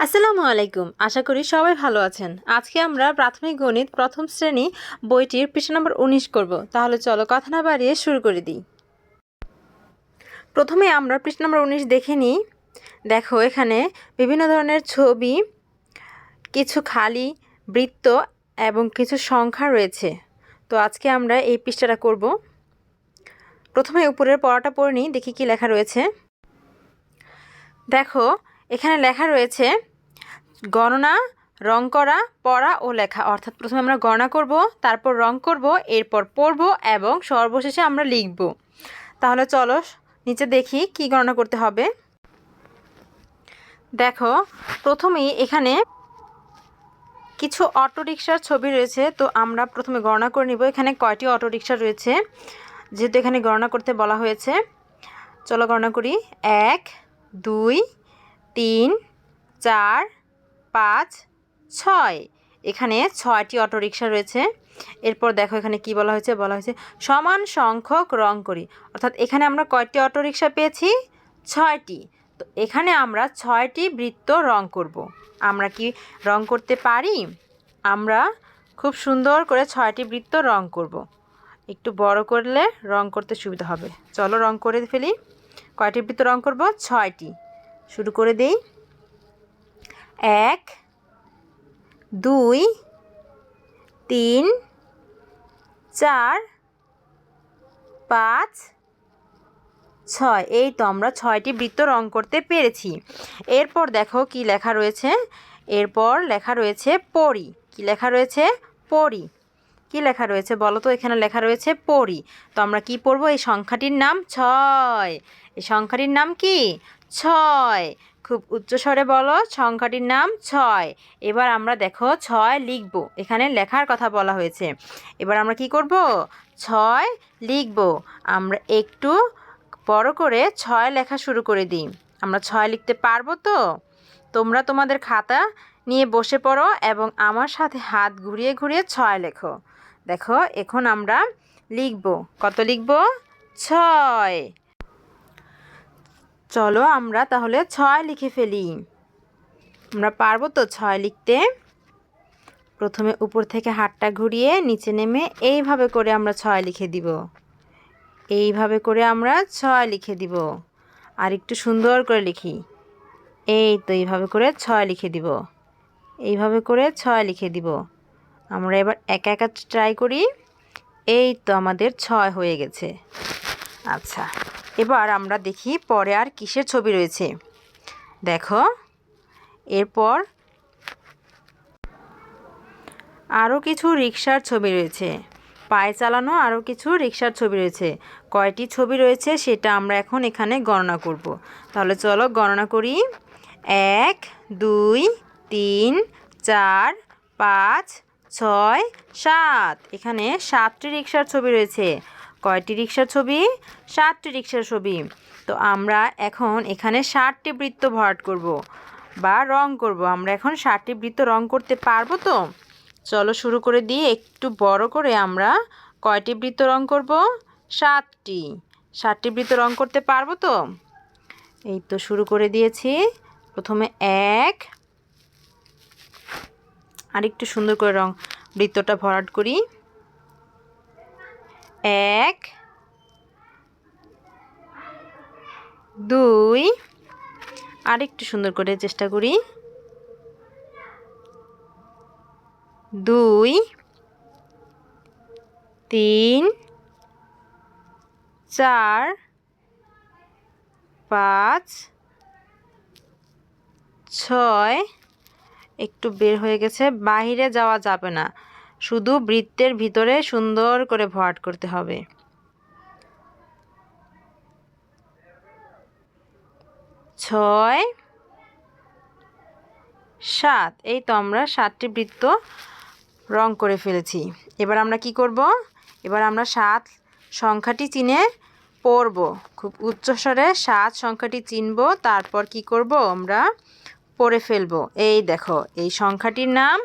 আসসালামু আলাইকুম। আশা করি সবাই ভালো আছেন। আজকে আমরা প্রাথমিক গণিত প্রথম শ্রেণি বইটির পৃষ্ঠা নম্বর উনিশ করব। তাহলে চলো কথা না বাড়িয়ে শুরু করে দিই। প্রথমে আমরা পৃষ্ঠা নম্বর উনিশ দেখে নিই। দেখো, এখানে বিভিন্ন ধরনের ছবি, কিছু খালি, বৃত্ত এবং কিছু সংখ্যা রয়েছে। তো আজকে আমরা এই পৃষ্ঠাটা করব। প্রথমে উপরের পড়াটা পড়ে নিই, দেখি কি লেখা রয়েছে। দেখো, এখানে লেখা রয়েছে গণনা, রং করা, পড়া ও লেখা। অর্থাৎ প্রথমে আমরা গণনা করব, তারপর রং করব, এরপর পড়ব এবং সর্বশেষে আমরা লিখব। তাহলে চলো নিচে দেখি কি গণনা করতে হবে। দেখো, প্রথমেই এখানে কিছু অটোরিকশার ছবি রয়েছে, তো আমরা প্রথমে গণনা করে নিব। এখানে কয়টি অটোরিকশা রয়েছে, যেহেতু এখানে গণনা করতে বলা হয়েছে। চলো গণনা করি। এক, দুই, তিন, চার পাঁচ, ছয়। এখানে ছয়টি অটোরিকশা রয়েছে। এরপর দেখো এখানে কি বলা হয়েছে? বলা হয়েছে সমান সংখ্যক রং করি অর্থাৎ এখানে আমরা কয়টি অটোরিকশা পেয়েছি? ছয়টি। তো এখানে আমরা ছয়টি বৃত্ত রং করব। আমরা কি রং করতে পারি? আমরা খুব সুন্দর করে ছয়টি বৃত্ত রং করব। একটু বড় করলে রং করতে সুবিধা হবে। চলো রং করে ফেলি। কয়টি বৃত্ত রং করব? ছয়টি। শুরু করে দেই। এক, দুই, তিন, চার, পাঁচ, ছয়। এই তো আমরা ছয়টি বৃত্ত রং করতে পেরেছি। এরপর দেখো কি লেখা রয়েছে? এরপর লেখা রয়েছে পরি। কি লেখা রয়েছে? পরি। কি লেখা রয়েছে বলো তো? এখানে লেখা রয়েছে পরি। তো আমরা কি পড়ব? এই সংখ্যাটির নাম ছয়। এই সংখ্যাটির নাম কি? ছয়। খুব উচ্চস্বরে বলো, সংখ্যাটির নাম ছয়। এবার আমরা দেখো ছয় লিখব। এখানে লেখার কথা বলা হয়েছে। এবার আমরা কি করব? ছয় লিখব। আমরা একটু বড় করে ছয় লেখা শুরু করে দিই। আমরা ছয় লিখতে পারব তো? তোমরা তোমাদের খাতা নিয়ে বসে পড়ো এবং আমার সাথে হাত ঘুরিয়ে ঘুরিয়ে ছয় লেখো। দেখো, এখন আমরা লিখব। কত লিখব? ছয়। চলো আমরা তাহলে ছয় লিখে ফেলি। আমরা পারব তো ছয় লিখতে? প্রথমে উপর থেকে হাতটা ঘুরিয়ে নিচে নেমে এইভাবে করে আমরা ছয় লিখে দিব। এইভাবে করে আমরা ছয় লিখে দিব। আর একটু সুন্দর করে লিখি। এই তো এইভাবে করে ছয় লিখে দিব। এইভাবে করে ছয় লিখে দিব। আমরা এবার একা একা ট্রাই করি। এই তো আমাদের ছয় হয়ে গেছে। আচ্ছা। এবার আমরা দেখি পরে আর কিসের ছবি রয়েছে। দেখো, এরপর আরও কিছু রিক্সার ছবি রয়েছে। পায়ে চালানো আরও কিছু রিক্সার ছবি রয়েছে। কয়টি ছবি রয়েছে সেটা আমরা এখন এখানে গণনা করব। তাহলে চলো গণনা করি। এক, দুই, তিন, চার, পাঁচ, ছয়, সাত। এখানে সাতটি রিক্সার ছবি রয়েছে। কয়টি রিক্সার ছবি? সাতটি রিক্সার ছবি। তো আমরা এখন এখানে ষাটটি বৃত্ত ভরাট করব বা রং করব। আমরা এখন ষাটটি বৃত্ত রং করতে পারব তো? চলো শুরু করে দিয়ে একটু বড় করে আমরা কয়টি বৃত্ত রং করব? সাতটি। সাতটি বৃত্ত রং করতে পারব তো? এই তো শুরু করে দিয়েছি। প্রথমে এক। আর একটু সুন্দর করে রং বৃত্তটা ভরাট করি। এক, দুই আর একটু সুন্দর করে চেষ্টা করি। দুই, তিন, চার, পাঁচ, ছয়, একটু বের হয়ে গেছে, বাহিরে যাওয়া যাবে না। শুধু বৃত্তের ভিতরে সুন্দর করে ভরাট করতে হবে। ছয়, সাত, এই তো আমরা সাতটি বৃত্ত রং করে ফেলেছি। এবার আমরা কি করব? এবার আমরা সাত সংখ্যাটি চিনে পড়ব। খুব উচ্চস্বরে সাত সংখ্যাটি চিনব, তারপর কি করব? আমরা পড়ে ফেলব। এই দেখো, এই সংখ্যাটির নাম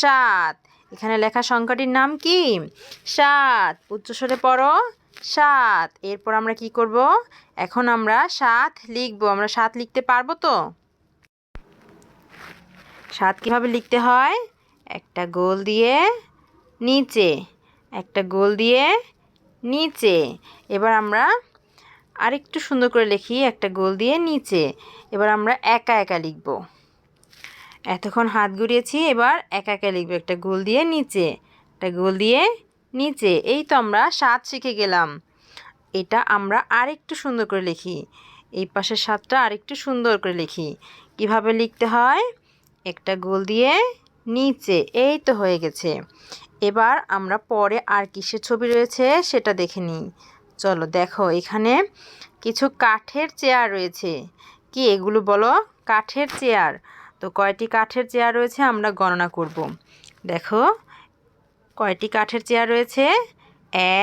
সাত। এখানে লেখা সংখ্যাটির নাম কি? সাত। উচ্চস্বরে পড়ো, সাত। এরপর আমরা কি করব? এখন আমরা সাত লিখব। আমরা সাত লিখতে পারব তো? সাত কীভাবে লিখতে হয়? একটা গোল দিয়ে নিচে, একটা গোল দিয়ে নিচে। এবার আমরা আরেকটু সুন্দর করে লিখি, একটা গোল দিয়ে নিচে। এবার আমরা একা একা লিখব। এতক্ষণ হাত ঘুরিয়েছি এবার একা একা লিখব একটা গোল দিয়ে নিচে। একটা গোল দিয়ে নিচে। এই তো আমরা সাত শিখে গেলাম। এটা আমরা আরেকটু সুন্দর করে লিখি। এই পাশের সাতটা আরেকটু সুন্দর করে লিখি। কীভাবে লিখতে হয়? একটা গোল দিয়ে নিচে। এই তো হয়ে গেছে। এবার আমরা পরে আর কিসের ছবি রয়েছে সেটা দেখে নিই। চলো দেখো, এখানে কিছু কাঠের চেয়ার রয়েছে। কি এগুলো বলো? কাঠের চেয়ার। তো কয়টি কাঠের চেয়ার রয়েছে আমরা গণনা করব। দেখো, কয়টি কাঠের চেয়ার রয়েছে?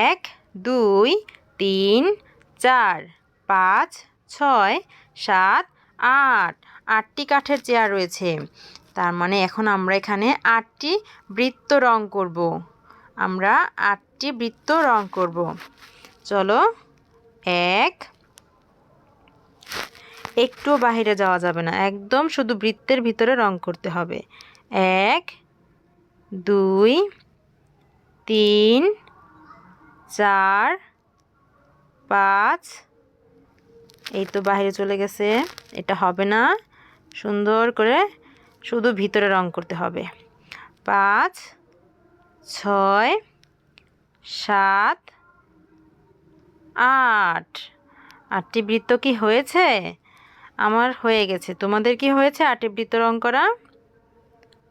এক, দুই, তিন, চার, পাঁচ, ছয়, সাত, আট, আটটি কাঠের চেয়ার রয়েছে। তার মানে এখন আমরা এখানে আটটি বৃত্ত রং করব। আমরা আটটি বৃত্ত রং করব। চলো, এক একটু বাহিরে যাওয়া যাবে না। একদম শুধু বৃত্তের ভিতরে রং করতে হবে। এক, দুই, তিন, চার, পাঁচ। এই তো বাইরে চলে গেছে। এটা হবে না। সুন্দর করে শুধু ভিতরে রং করতে হবে। পাঁচ, ছয়, সাত, আট। আটটি বৃত্ত কি হয়েছে? আমার হয়ে গেছে। তোমাদের কি হয়েছে? আটটি বৃত্ত রং করা?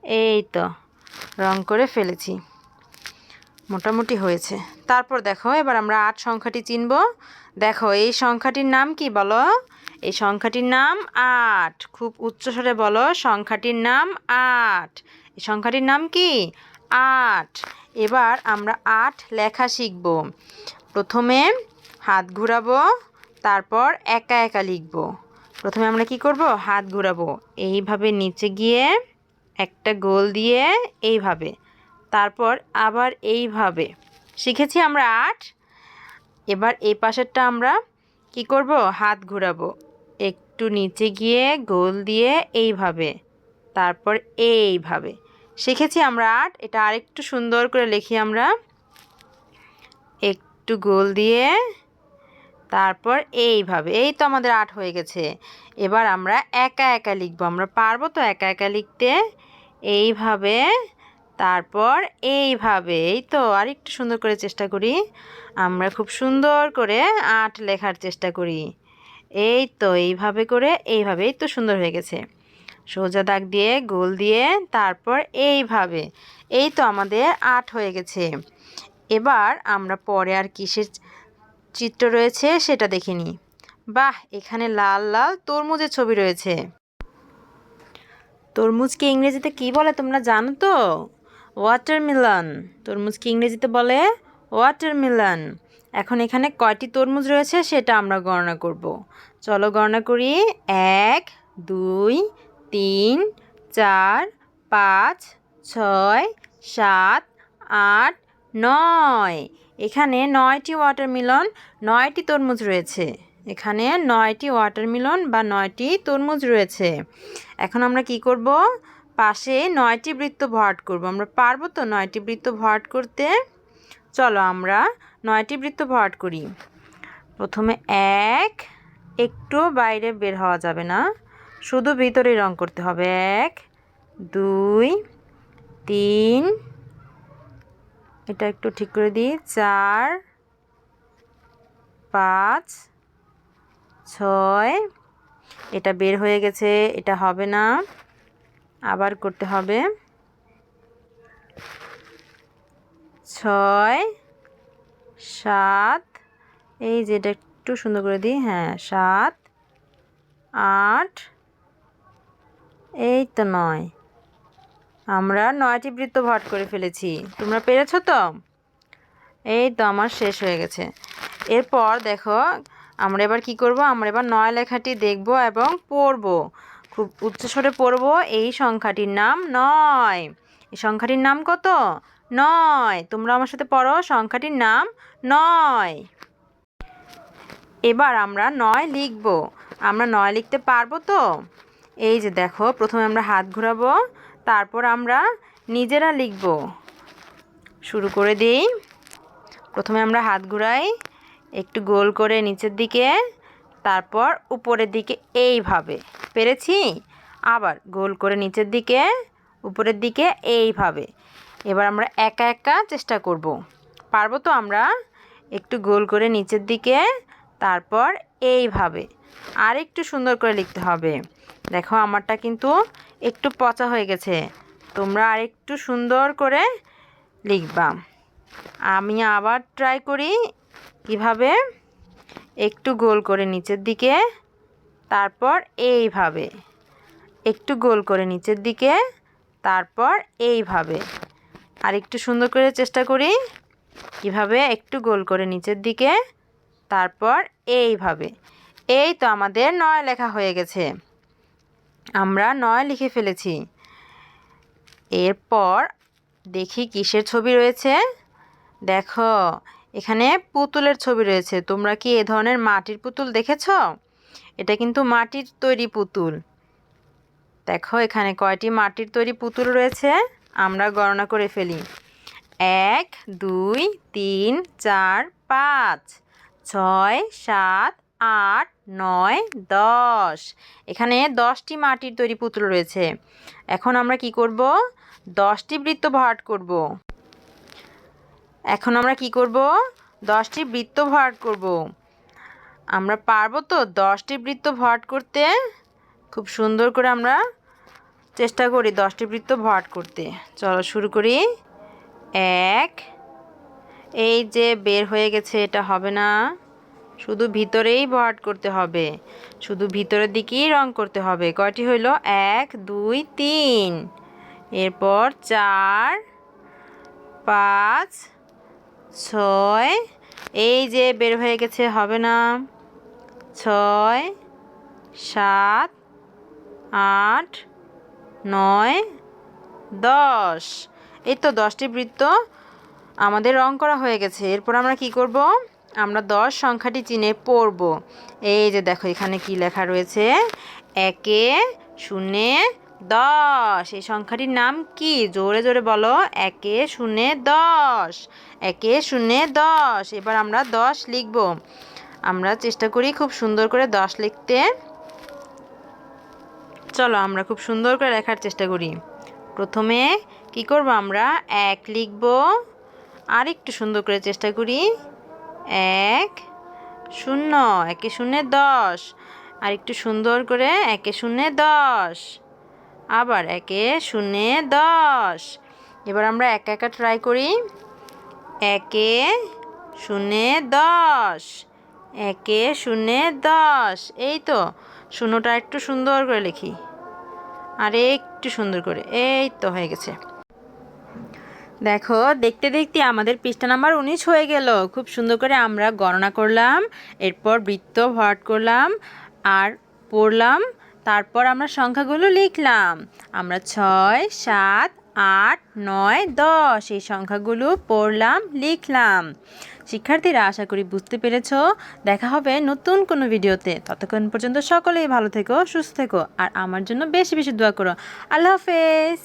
এই তো রং করে ফেলেছি। মোটামুটি হয়েছে। তারপর দেখো, এবার আমরা আট সংখ্যাটি চিনব। দেখো, এই সংখ্যাটির নাম কি বলো? এই সংখ্যাটির নাম আট। খুব উচ্চস্বরে বলো, সংখ্যাটির নাম আট। এই সংখ্যাটির নাম কি? আট। এবার আমরা আট লেখা শিখব। প্রথমে হাত ঘুরাবো, তারপর একা একা লিখব। প্রথমে আমরা কি করব? হাত ঘুরাবো। এইভাবে নিচে গিয়ে একটা গোল দিয়ে এইভাবে। তারপর আবার এইভাবে। শিখেছি আমরা আট। এবার এই পাশেরটা আমরা কি করব? হাত ঘুরাবো। একটু নিচে গিয়ে গোল দিয়ে এইভাবে। তারপর এইভাবে। শিখেছি আমরা আট। এটা আরেকটু সুন্দর করে লিখি আমরা। একটু গোল দিয়ে তারপর এইভাবে, এই তো আমাদের আট হয়ে গেছে। এবার আমরা একা একা লিখব, আমরা পারব তো একা একা লিখতে? এইভাবে, তারপর এইভাবে, এই তো আর একটু সুন্দর করে চেষ্টা করি। আমরা খুব সুন্দর করে আট লেখার চেষ্টা করি। এই তো এইভাবে করে, এইভাবে, এই তো সুন্দর হয়ে গেছে। সোজা দাগ দিয়ে, গোল দিয়ে, তারপর এইভাবে, এই তো আমাদের আট হয়ে গেছে। এবার আমরা পরে আর কিসের চিত্র রয়েছে, সেটা দেখে নিই। বাহ, এখানে লাল লাল তরমুজের ছবি রয়েছে। তরমুজকে ইংরেজিতে কি বলে তোমরা জানো তো? ওয়াটারমেলন। তরমুজকে ইংরেজিতে বলে ওয়াটারমেলন। এখন এখানে কয়টি তরমুজ রয়েছে, সেটা আমরা গণনা করব। চলো গণনা করি। এক, দুই, তিন, চার, পাঁচ, ছয়, সাত, আট, নয়। এখানে নয়টি ওয়াটারমেলন, নয়টি তরমুজ রয়েছে। এখানে নয়টি ওয়াটারমেলন বা নয়টি তরমুজ রয়েছে। এখন আমরা কি করব? পাশে নয়টি বৃত্ত ভরাট করব। আমরা পারব তো নয়টি বৃত্ত ভরাট করতে? চলো আমরা নয়টি বৃত্ত ভরাট করি। প্রথমে এক, একটু বাইরে বের হওয়া যাবে না। শুধু ভিতরেই রং করতে হবে। এক, দুই, তিন এটা একটু ঠিক করে দিই। চার, পাঁচ, ছয়, এটা বের হয়ে গেছে, এটা হবে না। আবার করতে হবে। ছয়, সাত, এই যে এটা একটু সুন্দর করে দিই হ্যাঁ সাত, আট, এই তো নয়। আমরা নয়টি বৃত্ত ভট করে ফেলেছি। তোমরা পেরেছ তো? এই তো আমার শেষ হয়ে গেছে। এরপর দেখো, আমরা এবার কি করব? আমরা এবার নয় লেখাটি দেখব এবং পড়ব। খুব উচ্চস্বরে পড়ব, এই সংখ্যাটির নাম নয়। এই সংখ্যাটির নাম কত? নয়। তোমরা আমার সাথে পড়ো, সংখ্যাটির নাম নয়। এবার আমরা নয় লিখব। আমরা নয় লিখতে পারব তো? এই যে দেখো, প্রথমে আমরা হাত ঘোরাবো। তারপর আমরা নিজেরা লিখব। শুরু করে দিই। প্রথমে আমরা হাত ঘুরাই, একটু গোল করে নিচের দিকে, তারপর উপরের দিকে এইভাবে। পেরেছি? আবার গোল করে নিচের দিকে, উপরের দিকে এইভাবে। এবার আমরা একা একা চেষ্টা করব। পারব তো আমরা? একটু গোল করে নিচের দিকে, তারপর এইভাবে। আর একটু সুন্দর করে লিখতে হবে। দেখো, আমারটা কিন্তু একটু পচা হয়ে গেছে। তোমরা আর একটু সুন্দর করে লিখবা। আমি আবার ট্রাই করি কীভাবে? একটু গোল করে নিচের দিকে, তারপর এইভাবে। একটু গোল করে নিচের দিকে, তারপর এইভাবে। আর একটু সুন্দর করে চেষ্টা করি কীভাবে? একটু গোল করে নিচের দিকে, তারপর এইভাবে। এই তো আমাদের নয় লেখা হয়ে গেছে। আমরা নয় লিখে ফেলেছি। এরপর দেখি কিসের ছবি রয়েছে? দেখো, এখানে পুতুলের ছবি রয়েছে। তোমরা কি এ ধরনের মাটির পুতুল দেখেছ? এটা কিন্তু মাটির তৈরি পুতুল। দেখো, এখানে কয়টি মাটির তৈরি পুতুল রয়েছে? আমরা গণনা করে ফেলি। এক, দুই, তিন, চার, পাঁচ, ছয়, সাত, আট নয়, দশ। এখানে দশটি মাটির তৈরি পুতুল রয়েছে। এখন আমরা কি করব? দশটি বৃত্ত ভরাট করব। এখন আমরা কি করব? দশটি বৃত্ত ভরাট করব। আমরা পারব তো দশটি বৃত্ত ভরাট করতে? খুব সুন্দর করে আমরা চেষ্টা করি দশটি বৃত্ত ভরাট করতে। চলো শুরু করি। এক। এই যে বের হয়ে গেছে, এটা হবে না। শুধু ভিতরেই ভরাট করতে হবে। শুধু ভিতরের দিকেই রং করতে হবে। কয়টি হইল? এক, দুই, তিন। এরপর চার, পাঁচ, ছয়। এই যে বের হয়ে গেছে, হবে না। ছয়, সাত, আট, নয়, দশ। এই তো দশটি বৃত্ত আমাদের রং করা হয়ে গেছে। এরপর আমরা কি করব? আমরা দশ সংখ্যাটি চিনে পড়ব। এই যে দেখো, এখানে কি লেখা রয়েছে? একে শূন্যে দশ। এই সংখ্যাটির নাম কি? জোরে জোরে বলো। একে শূন্যে দশ। একে শূন্যে দশ। এবার আমরা দশ লিখব। আমরা চেষ্টা করি খুব সুন্দর করে দশ লিখতে। চলো, আমরা খুব সুন্দর করে লেখার চেষ্টা করি। প্রথমে কি করব আমরা? এক লিখব। আর একটু সুন্দর করে চেষ্টা করি। এক, শূন্য, একে শূন্যে দশ। আর একটু সুন্দর করে একে শূন্যে দশ। আবার একে শূন্যে দশ। এবার আমরা একা একা ট্রাই করি। একে শূন্যে দশ। একে শূন্যে দশ। এই তো, শূন্যটা একটু সুন্দর করে লিখি। আর একটু সুন্দর করে, এই তো হয়ে গেছে। দেখো, দেখতে দেখতে আমাদের পৃষ্ঠা নাম্বার উনিশ হয়ে গেল। খুব সুন্দর করে আমরা গণনা করলাম, এরপর বৃত্ত ভরাট করলাম আর পড়লাম, তারপর আমরা সংখ্যাগুলো লিখলাম। আমরা ছয়, সাত, আট, নয়, দশ এই সংখ্যাগুলো পড়লাম, লিখলাম। শিক্ষার্থীরা, আশা করি বুঝতে পেরেছ। দেখা হবে নতুন কোনো ভিডিওতে। ততক্ষণ পর্যন্ত সকলেই ভালো থেকো, সুস্থ থেকো, আর আমার জন্য বেশি বেশি দোয়া করো। আল্লাহ হাফেজ।